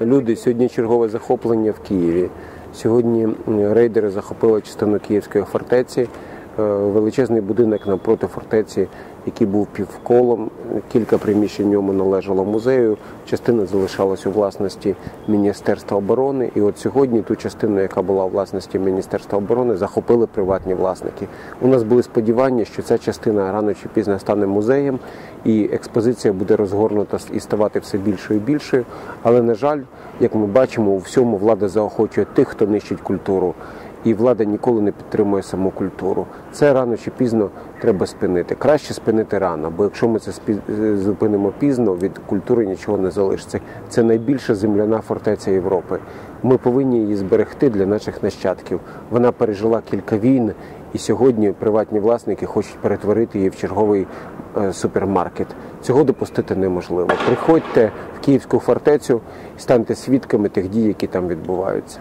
Люди сьогодні чергове захоплення в Києві. Сьогодні рейдери захопили частину Київської фортеці. Е, Величезний будинок навпроти фортеці, який був півколом. Кілька приміщень ньому належало музею. Частина залишалась у власності Міністерства оборони. І от сьогодні ту частину, яка була у власності Міністерства оборони, захопили приватні власники. У нас були сподівання, що ця частина рано чи пізно стане музеєм, і експозиція буде розгорнута і ставати все більшою і більшою. Але на жаль, як ми бачимо, у всьому влада заохочує тих, хто нищить культуру. І влада ніколи не підтримує саму культуру. Це рано чи пізно треба спинити. Краще спинити рано, бо якщо ми це спі- зупинимо пізно, від культури нічого не залишиться. Це найбільша земляна фортеця Європи. Ми повинні її зберегти для наших нащадків. Вона пережила кілька війн, і сьогодні приватні власники хочуть перетворити її в черговий е, супермаркет. Цього допустити неможливо. Приходьте в Київську фортецю і станьте свідками тих дій, які там відбуваються.